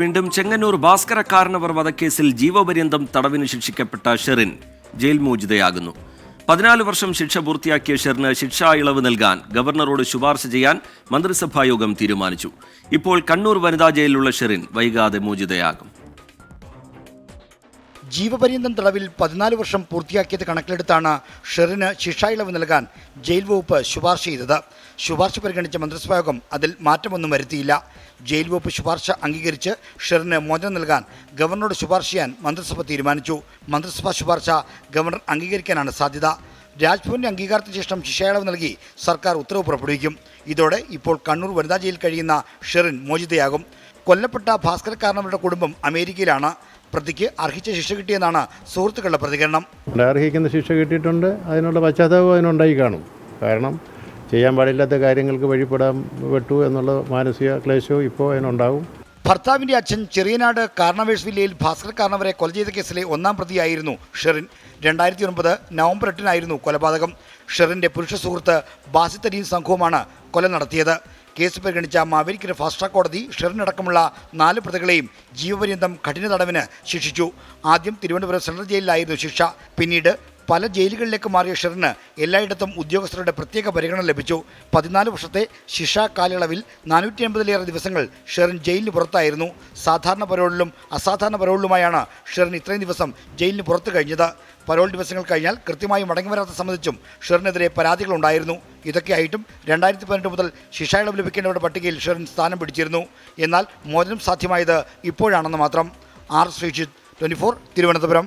വീണ്ടും ചെങ്ങന്നൂർ ഭാസ്കരക്കാരനവർ വധക്കേസിൽ ജീവപര്യന്തം തടവിന് ശിക്ഷിക്കപ്പെട്ട ഷെറിൻ ജയിൽ മോചിതയാകുന്നു. പതിനാല് വർഷം ശിക്ഷ പൂർത്തിയാക്കിയ ഷെറിന് ശിക്ഷാ ഇളവ് നൽകാൻ ഗവർണറോട് ശുപാർശ ചെയ്യാൻ മന്ത്രിസഭായോഗം തീരുമാനിച്ചു. ഇപ്പോൾ കണ്ണൂർ വനിതാ ജയിലിലുള്ള ഷെറിൻ വൈകാതെ മോചിതയാകും. ജീവപര്യന്തം തടവിൽ പതിനാല് വർഷം പൂർത്തിയാക്കിയത് കണക്കിലെടുത്താണ് ഷെറിന് ശിക്ഷാ ഇളവ് നൽകാൻ ജയിൽ വകുപ്പ് ശുപാർശ ചെയ്തത്. ശുപാർശ പരിഗണിച്ച മന്ത്രിസഭായോഗം അതിൽ മാറ്റമൊന്നും വരുത്തിയില്ല. ജയിൽ വകുപ്പ് ശുപാർശ അംഗീകരിച്ച് ഷെറിന് മോചനം നൽകാൻ ഗവർണറോട് ശുപാർശ ചെയ്യാൻ മന്ത്രിസഭ തീരുമാനിച്ചു. മന്ത്രിസഭാ ശുപാർശ ഗവർണർ അംഗീകരിക്കാനാണ് സാധ്യത. രാജ്ഭവന്റെ അംഗീകാരത്തിന് ശേഷം ശിക്ഷയളവ് നൽകി സർക്കാർ ഉത്തരവ് പുറപ്പെടുവിക്കും. ഇതോടെ ഇപ്പോൾ കണ്ണൂർ വനിതാ ജയിലിൽ കഴിയുന്ന ഷെറിൻ മോചിതയാകും. കൊല്ലപ്പെട്ട ഭാസ്കരക്കാരനവരുടെ കുടുംബം അമേരിക്കയിലാണ്. പ്രതിക്ക് അർഹിച്ച ശിക്ഷ കിട്ടിയെന്നാണ് സുഹൃത്തുക്കളുടെ പ്രതികരണം. അർഹിക്കുന്ന ശിക്ഷ കിട്ടിയിട്ടുണ്ട്. അതിനുള്ള പശ്ചാത്തലവും അതിനുണ്ടായി കാണും. കാരണം ചെയ്യാൻ പാടില്ലാത്ത കാര്യങ്ങൾക്ക് വഴിപ്പെടാൻ പെട്ടു എന്നുള്ള മാനസിക ക്ലേശവും ഇപ്പോൾ അതിനുണ്ടാവും. ഭർത്താവിന്റെ അച്ഛൻ ചെറിയനാട് കാർണവേഴ്സ് വില്ലയിൽ ഭാസ്കർ കാർണവരെ കൊല ചെയ്ത കേസിലെ ഒന്നാം പ്രതിയായിരുന്നു ഷെറിൻ. രണ്ടായിരത്തി ഒൻപത് നവംബർ എട്ടിനായിരുന്നു കൊലപാതകം. ഷെറിന്റെ പുരുഷ സുഹൃത്ത് ബാസിത്തരീൻ സംഘവുമാണ് കൊല നടത്തിയത്. കേസ് പരിഗണിച്ച മാവേലിക്കര ഫാസ്റ്റ് ട്രാക്ക് കോടതി ഷെറിനടക്കമുള്ള നാല് പ്രതികളെയും ജീവപര്യന്തം കഠിന തടവിന് ശിക്ഷിച്ചു. ആദ്യം തിരുവനന്തപുരം സെൻട്രൽ ജയിലിലായിരുന്നു ശിക്ഷ. പിന്നീട് പല ജയിലുകളിലേക്ക് മാറിയ ഷെറിന് എല്ലായിടത്തും ഉദ്യോഗസ്ഥരുടെ പ്രത്യേക പരിഗണന ലഭിച്ചു. പതിനാല് വർഷത്തെ ശിക്ഷാ കാലയളവിൽ നാനൂറ്റി അൻപതിലേറെ ദിവസങ്ങൾ ഷെറിൻ ജയിലിന് പുറത്തായിരുന്നു. സാധാരണ പരോളിലും അസാധാരണ പരോളിലുമായാണ് ഷെറിൻ ഇത്രയും ദിവസം ജയിലിന് പുറത്തു കഴിഞ്ഞത്. പരോൾ ദിവസങ്ങൾ കഴിഞ്ഞാൽ കൃത്യമായി മടങ്ങി വരാത്ത സംബന്ധിച്ചും ഷെറിനെതിരെ പരാതികളുണ്ടായിരുന്നു. ഇതൊക്കെയായിട്ടും രണ്ടായിരത്തി പതിനെട്ട് മുതൽ ശിക്ഷായിളവ് ലഭിക്കേണ്ടവരുടെ പട്ടികയിൽ ഷെറിൻ സ്ഥാനം പിടിച്ചിരുന്നു. എന്നാൽ മോചനം സാധ്യമായത് ഇപ്പോഴാണെന്ന് മാത്രം. R Sreejith twenty four Thiruvananthapuram.